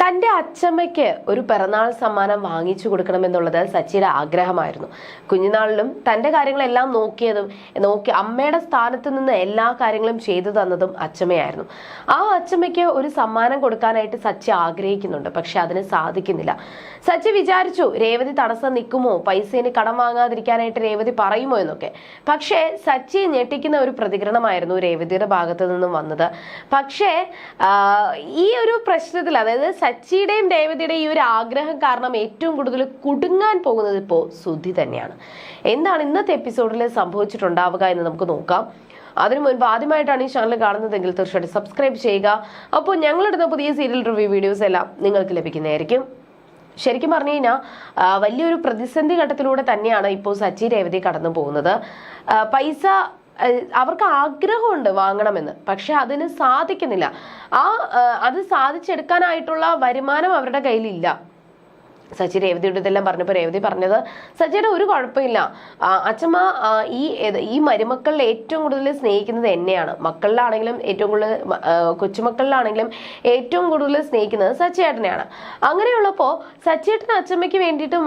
തന്റെ അച്ഛമ്മയ്ക്ക് ഒരു പിറന്നാൾ സമ്മാനം വാങ്ങിച്ചു കൊടുക്കണമെന്നുള്ളത് സച്ചിയുടെ ആഗ്രഹമായിരുന്നു. കുഞ്ഞുനാളിലും തന്റെ കാര്യങ്ങളെല്ലാം നോക്കിയതും നോക്കി അമ്മയുടെ സ്ഥാനത്ത് നിന്ന് എല്ലാ കാര്യങ്ങളും ചെയ്തു തന്നതും അച്ചമ്മയായിരുന്നു ആ അച്ഛമ്മയ്ക്ക് ഒരു സമ്മാനം കൊടുക്കാനായിട്ട് സച്ചി ആഗ്രഹിക്കുന്നുണ്ട് പക്ഷെ അതിന് സാധിക്കുന്നില്ല. സച്ചി വിചാരിച്ചു രേവതി തടസ്സം നിൽക്കുമോ? പൈസേന് കടം വാങ്ങാതിരിക്കാനായിട്ട് രേവതി പറയുമോ എന്നൊക്കെ. പക്ഷേ സച്ചി ഞെട്ടിക്കുന്ന ഒരു പ്രതികരണമായിരുന്നു രേവതിയുടെ ഭാഗത്ത് നിന്നും വന്നത്. പക്ഷേ ഈ ഒരു പ്രശ്നത്തിൽ അതായത് സച്ചിയുടെയും രേവതിയുടെയും ഈ ഒരു ആഗ്രഹം കാരണം ഏറ്റവും കൂടുതൽ കുടുങ്ങാൻ പോകുന്നത് ഇപ്പോൾ സുധി തന്നെയാണ്. എന്താണ് ഇന്നത്തെ എപ്പിസോഡിൽ സംഭവിച്ചിട്ടുണ്ടാവുക എന്ന് നമുക്ക് നോക്കാം. അതിനു മുൻപ് ആദ്യമായിട്ടാണ് ഈ ചാനൽ കാണുന്നതെങ്കിൽ തീർച്ചയായിട്ടും സബ്സ്ക്രൈബ് ചെയ്യുക. അപ്പോൾ ഞങ്ങളിടുന്ന പുതിയ സീരിയൽ റിവ്യൂ വീഡിയോസ് എല്ലാം നിങ്ങൾക്ക് ലഭിക്കുന്നതായിരിക്കും. ശരിക്കും പറഞ്ഞു കഴിഞ്ഞാൽ വലിയൊരു പ്രതിസന്ധി ഘട്ടത്തിലൂടെ തന്നെയാണ് ഇപ്പോൾ സച്ചി രേവതി കടന്നു പോകുന്നത് പൈസ അവർക്ക് ആഗ്രഹമുണ്ട് വാങ്ങണമെന്ന്. പക്ഷെ അതിന് സാധിക്കുന്നില്ല. ആ അത് സാധിച്ചെടുക്കാനായിട്ടുള്ള വരുമാനം അവരുടെ കയ്യിലില്ല. സച്ചി രേവതിയുടെ ഇതെല്ലാം പറഞ്ഞപ്പോൾ രേവതി പറഞ്ഞത് സച്ചിയുടെ ഒരു കുഴപ്പമില്ല. അച്ഛമ്മ ഈ ഈ മരുമക്കളിൽ ഏറ്റവും കൂടുതൽ സ്നേഹിക്കുന്നത് എന്നെയാണ്. മക്കളിലാണെങ്കിലും ഏറ്റവും കൂടുതൽ കൊച്ചുമക്കളിലാണെങ്കിലും ഏറ്റവും കൂടുതൽ സ്നേഹിക്കുന്നത് സച്ചിയേട്ടനെയാണ്. അങ്ങനെയുള്ളപ്പോൾ സച്ചിയേട്ടൻ അച്ഛമ്മയ്ക്ക് വേണ്ടിയിട്ടും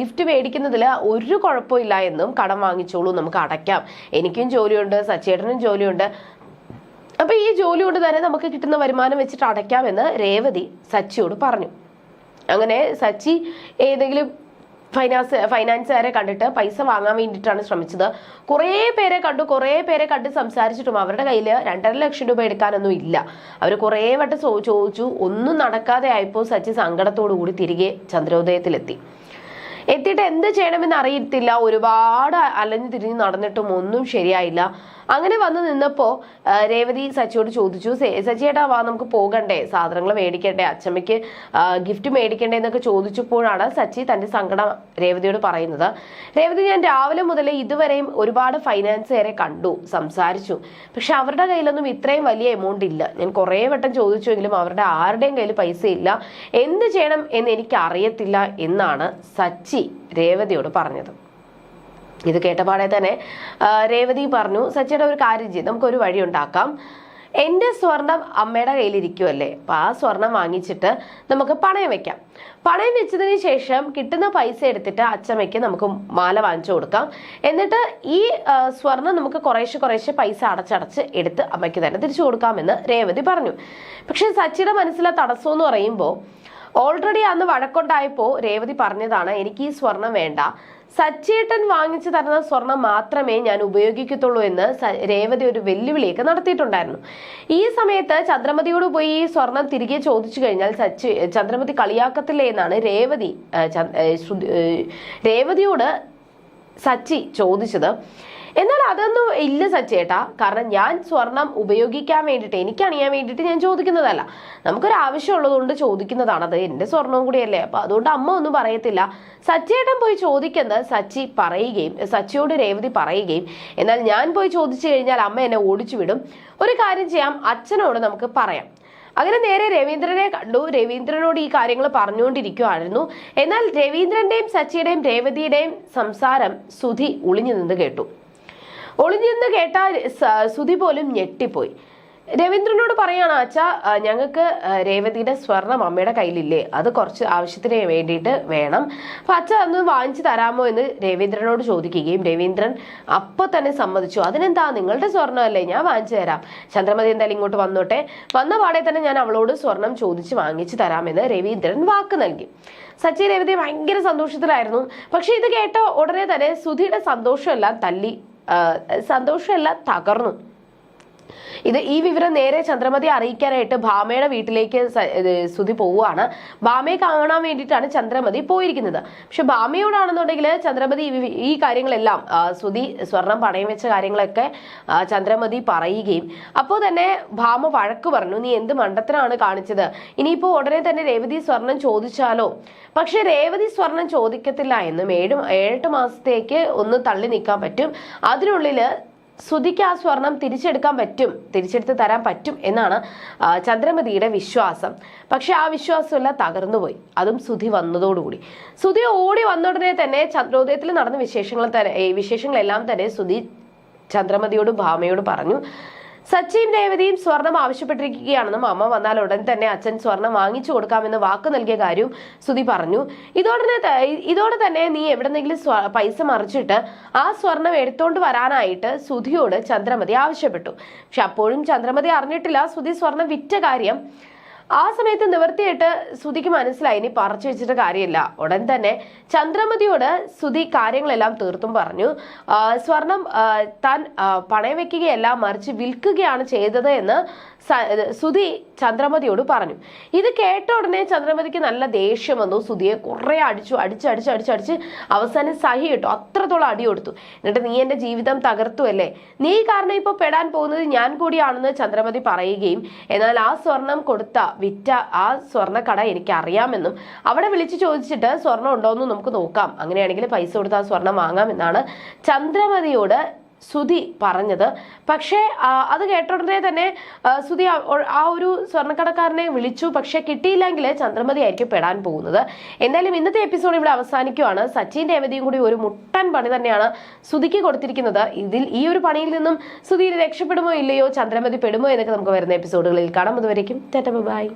ഗിഫ്റ്റ് മേടിക്കുന്നതിൽ ഒരു കുഴപ്പമില്ല എന്നും കടം വാങ്ങിച്ചോളൂ നമുക്ക് അടയ്ക്കാം. എനിക്കും ജോലിയുണ്ട് സച്ചിയേട്ടനും ജോലിയുണ്ട്. അപ്പോൾ ഈ ജോലി കൊണ്ട് തന്നെ നമുക്ക് കിട്ടുന്ന വരുമാനം വെച്ചിട്ട് അടയ്ക്കാമെന്ന് രേവതി സച്ചിയോട് പറഞ്ഞു. അങ്ങനെ സച്ചി ഏതെങ്കിലും ഫൈനാൻസ് ഫൈനാൻസുകാരെ കണ്ടിട്ട് പൈസ വാങ്ങാൻ വേണ്ടിയിട്ടാണ് ശ്രമിച്ചത്. കുറേ പേരെ കണ്ടു കുറേ പേരെ കണ്ട് സംസാരിച്ചിട്ടും അവരുടെ കയ്യിൽ രണ്ടര ലക്ഷം രൂപ എടുക്കാനൊന്നും ഇല്ല. അവർ കുറേ വട്ടം ചോദിച്ചു. ഒന്നും നടക്കാതെ ആയപ്പോൾ സച്ചി സങ്കടത്തോടു കൂടി തിരികെ ചന്ദ്രോദയത്തിലെത്തി. എത്തിയിട്ട് എന്ത് ചെയ്യണമെന്ന് അറിയത്തില്ല. ഒരുപാട് അലഞ്ഞു തിരിഞ്ഞ് നടന്നിട്ടും ഒന്നും ശരിയായില്ല. അങ്ങനെ വന്ന് നിന്നപ്പോൾ രേവതി സച്ചിയോട് ചോദിച്ചു "സെ- സച്ചിയേട്ടാ വാ നമുക്ക് പോകണ്ടേ? സാധനങ്ങൾ മേടിക്കണ്ടേ? അച്ഛമ്മയ്ക്ക് ഗിഫ്റ്റ് മേടിക്കണ്ടേ? എന്നൊക്കെ ചോദിച്ചപ്പോഴാണ് സച്ചി തന്റെ സങ്കടം രേവതിയോട് പറയുന്നത്. രേവതി ഞാൻ രാവിലെ മുതലേ ഇതുവരെയും ഒരുപാട് ഫൈനാൻസുകാരെ കണ്ടു സംസാരിച്ചു. പക്ഷെ അവരുടെ കയ്യിലൊന്നും ഇത്രയും വലിയ എമൗണ്ട് ഇല്ല. ഞാൻ കുറേ വട്ടം ചോദിച്ചുവെങ്കിലും അവരുടെ ആരുടെയും കയ്യിൽ പൈസ ഇല്ല എന്ത് ചെയ്യണം എന്ന് എനിക്ക് അറിയത്തില്ല എന്നാണ് സച്ചി രേവതിയോട് പറഞ്ഞത്. ഇത് കേട്ടപാടെ തന്നെ രേവതി പറഞ്ഞു സച്ചിയുടെ ഒരു കാര്യം ചെയ്യും നമുക്കൊരു വഴി ഉണ്ടാക്കാം. എന്റെ സ്വർണം അമ്മയുടെ കയ്യിലിരിക്കുമല്ലേ അപ്പം ആ സ്വർണം വാങ്ങിച്ചിട്ട് നമുക്ക് പണയം വെക്കാം. പണയം വെച്ചതിന് ശേഷം കിട്ടുന്ന പൈസ എടുത്തിട്ട് അച്ചമ്മയ്ക്ക് നമുക്ക് മാല വാങ്ങിച്ചു കൊടുക്കാം. എന്നിട്ട് ഈ സ്വർണം നമുക്ക് കുറേശ്ശെ കുറേശ്ശെ പൈസ അടച്ചടച്ച് എടുത്ത് അമ്മയ്ക്ക് തന്നെ തിരിച്ചു കൊടുക്കാമെന്ന് രേവതി പറഞ്ഞു. പക്ഷേ സച്ചിയുടെ മനസ്സിലെ തടസ്സം എന്ന് പറയുമ്പോൾ ഓൾറെഡി അന്ന് വഴക്കുണ്ടായപ്പോൾ രേവതി പറഞ്ഞതാണ് എനിക്ക് ഈ സ്വർണം വേണ്ട. സച്ചേട്ടൻ വാങ്ങിച്ചു തരുന്ന സ്വർണം മാത്രമേ ഞാൻ ഉപയോഗിക്കത്തുള്ളൂ എന്ന് രേവതി ഒരു വെല്ലുവിളിയൊക്കെ നടത്തിയിട്ടുണ്ടായിരുന്നു. ഈ സമയത്ത് ചന്ദ്രമതിയോട് പോയി ഈ സ്വർണം തിരികെ ചോദിച്ചു കഴിഞ്ഞാൽ സച്ചി ചന്ദ്രമതി കളിയാക്കത്തില്ലേ എന്നാണ് രേവതി രേവതിയോട് സച്ചി ചോദിച്ചത്. എന്നാൽ അതൊന്നും ഇല്ല സച്ചേട്ടാ. കാരണം ഞാൻ സ്വർണം ഉപയോഗിക്കാൻ വേണ്ടിയിട്ട് എനിക്ക് അണിയാൻ വേണ്ടിയിട്ട് ഞാൻ ചോദിക്കുന്നതല്ല. നമുക്കൊരു ആവശ്യമുള്ളതുകൊണ്ട് ചോദിക്കുന്നതാണ്. അത് എന്റെ സ്വർണവും കൂടിയല്ലേ. അപ്പൊ അതുകൊണ്ട് അമ്മ ഒന്നും പറയത്തില്ല. സച്ചേട്ടൻ പോയി ചോദിക്കുന്നത് സച്ചി പറയുകയും സച്ചിയോട് രേവതി പറയുകയും. എന്നാൽ ഞാൻ പോയി ചോദിച്ചു കഴിഞ്ഞാൽ അമ്മ എന്നെ ഓടിച്ചു വിടും. ഒരു കാര്യം ചെയ്യാം. അച്ഛനോട് നമുക്ക് പറയാം. അങ്ങനെ നേരെ രവീന്ദ്രനെ കണ്ടു. രവീന്ദ്രനോട് ഈ കാര്യങ്ങൾ പറഞ്ഞുകൊണ്ടിരിക്കുവായിരുന്നു. എന്നാൽ രവീന്ദ്രന്റെയും സച്ചിയുടെയും രേവതിയുടെയും സംസാരം സുധി ഒളിഞ്ഞു നിന്ന് കേട്ടു. ഒളിഞ്ഞു നിന്ന് കേട്ട സ- സുധി പോലും ഞെട്ടിപ്പോയി. രവീന്ദ്രനോട് പറയാണ് അച്ഛാ ഞങ്ങൾക്ക് രേവതിയുടെ സ്വർണം അമ്മയുടെ കയ്യിലില്ലേ. അത് കുറച്ച് ആവശ്യത്തിന് വേണ്ടിയിട്ട് വേണം. അപ്പൊ അച്ഛ അന്ന് വാങ്ങിച്ചു തരാമോ? എന്ന് രവീന്ദ്രനോട് ചോദിക്കുകയും രവീന്ദ്രൻ അപ്പൊ തന്നെ സമ്മതിച്ചു. അതിനെന്താ? നിങ്ങളുടെ സ്വർണമല്ലേ ഞാൻ വാങ്ങിച്ചു തരാം. ചന്ദ്രമതി എന്തായാലും ഇങ്ങോട്ട് വന്നോട്ടെ. വന്ന പാടെ തന്നെ ഞാൻ അവളോട് സ്വർണം ചോദിച്ച് വാങ്ങിച്ചു തരാമെന്ന് രവീന്ദ്രൻ വാക്ക് നൽകി. സച്ചി രേവതി ഭയങ്കര സന്തോഷത്തിലായിരുന്നു. പക്ഷേ ഇത് കേട്ട ഉടനെ തന്നെ സുധിയുടെ സന്തോഷമെല്ലാം തല്ലി. സന്തോഷമെല്ലാം തകർന്നു. ഇത് ഈ വിവരം നേരെ ചന്ദ്രമതി അറിയിക്കാനായിട്ട് ഭാമയുടെ വീട്ടിലേക്ക് സുധി പോവുകയാണ്. ഭാമയെ കാണാൻ വേണ്ടിയിട്ടാണ് ചന്ദ്രമതി പോയിരിക്കുന്നത്. പക്ഷെ ഭാമയോടാണെന്നുണ്ടെങ്കിൽ ചന്ദ്രമതി ഈ കാര്യങ്ങളെല്ലാം സുധി സ്വർണം പണയം വെച്ച കാര്യങ്ങളൊക്കെ ചന്ദ്രമതി പറയുകയും. അപ്പോൾ തന്നെ ഭാമ വഴക്ക് പറഞ്ഞു നീ എന്ത് മണ്ടത്തിനാണ് കാണിച്ചത്? ഇനിയിപ്പോൾ ഉടനെ തന്നെ രേവതി സ്വർണം ചോദിച്ചാലോ? പക്ഷെ രേവതി സ്വർണം ചോദിക്കത്തില്ല എന്നും ഏഴ് ഏഴെട്ട് മാസത്തേക്ക് ഒന്ന് തള്ളി നിൽക്കാൻ പറ്റും. അതിനുള്ളിൽ സുധിക്ക് ആ സ്വർണം തിരിച്ചെടുക്കാൻ പറ്റും തിരിച്ചെടുത്ത് തരാൻ പറ്റും എന്നാണ് ചന്ദ്രമതിയുടെ വിശ്വാസം. പക്ഷെ ആ വിശ്വാസമെല്ലാം തകർന്നുപോയി. അതും സുധി വന്നതോടുകൂടി. സുധി ഓടി വന്ന ഉടനെ തന്നെ ചന്ദ്രോദയത്തിൽ നടന്ന വിശേഷങ്ങൾ തന്നെ വിശേഷങ്ങളെല്ലാം തന്നെ സുധി ചന്ദ്രമതിയോടും ഭാമയോട് പറഞ്ഞു. സച്ചിയും രേവതിയും സ്വർണം ആവശ്യപ്പെട്ടിരിക്കുകയാണെന്നും അമ്മ വന്നാൽ ഉടൻ തന്നെ അച്ഛൻ സ്വർണം വാങ്ങിച്ചു കൊടുക്കാമെന്ന് വാക്ക് നൽകിയ കാര്യവും സുതി പറഞ്ഞു. ഇതോടെ ഇതോടെ തന്നെ നീ എവിടെന്നെങ്കിലും പൈസ മറിച്ചിട്ട് ആ സ്വർണം എടുത്തോണ്ട് വരാനായിട്ട് സുധിയോട് ചന്ദ്രമതി ആവശ്യപ്പെട്ടു. പക്ഷെ അപ്പോഴും ചന്ദ്രമതി അറിഞ്ഞിട്ടില്ല. സുധി സ്വർണം വിറ്റ കാര്യം ആ സമയത്ത് നിവർത്തിയിട്ട് ശ്രുതിക്ക് മനസ്സിലായി. ഇനി പറിച്ചു വെച്ചിട്ട് കാര്യമില്ല. ഉടൻ തന്നെ ചന്ദ്രമതിയോട് ശ്രുതി കാര്യങ്ങളെല്ലാം തീർത്തും പറഞ്ഞു. സ്വർണം താൻ പണയം വെക്കുകയല്ല മറിച്ച് വിൽക്കുകയാണ് ചെയ്തത് എന്ന് സുധി ചന്ദ്രമതിയോട് പറഞ്ഞു. ഇത് കേട്ട ഉടനെ ചന്ദ്രമതിക്ക് നല്ല ദേഷ്യം വന്നു. സുധിയെ കുറെ അടിച്ചു അടിച്ച് അടിച്ച് അടിച്ച് അടിച്ച് അവസാനം സഹി കിട്ടു അത്രത്തോളം അടി കൊടുത്തു. എന്നിട്ട് നീ എന്റെ ജീവിതം തകർത്തു അല്ലേ നീ കാരണം ഇപ്പൊ പെടാൻ പോകുന്നത് ഞാൻ കൂടിയാണെന്ന് ചന്ദ്രമതി പറയുകയും എന്നാൽ ആ സ്വർണം കൊടുത്ത വിറ്റ ആ സ്വർണക്കട എനിക്ക് അറിയാമെന്നും അവിടെ വിളിച്ചു ചോദിച്ചിട്ട് സ്വർണം ഉണ്ടോ എന്ന് നമുക്ക് നോക്കാം. അങ്ങനെയാണെങ്കിൽ പൈസ കൊടുത്ത് ആ സ്വർണം വാങ്ങാമെന്നാണ് ചന്ദ്രമതിയോട് സുധി പറഞ്ഞത്. പക്ഷേ അത് കേട്ടുടനെ തന്നെ ശ്രുതി ആ- ഒരു സ്വർണക്കടക്കാരനെ വിളിച്ചു. പക്ഷെ കിട്ടിയില്ലെങ്കിൽ ചന്ദ്രമതി ആയിരിക്കും പെടാൻ പോകുന്നത്. എന്തായാലും ഇന്നത്തെ എപ്പിസോഡ് ഇവിടെ അവസാനിക്കുവാണ്. സച്ചിൻ രേവതിയും കൂടി ഒരു മുട്ടൻ പണി തന്നെയാണ് സുധിക്ക് കൊടുത്തിരിക്കുന്നത്. ഇതിൽ ഈ ഒരു പണിയിൽ നിന്നും ശ്രുതി രക്ഷപ്പെടുമോ ഇല്ലയോ ചന്ദ്രമതി പെടുമോ എന്നൊക്കെ നമുക്ക് വരുന്ന എപ്പിസോഡുകളിൽ കാണാം. അതുവരേക്കും ടാറ്റ ബൈ.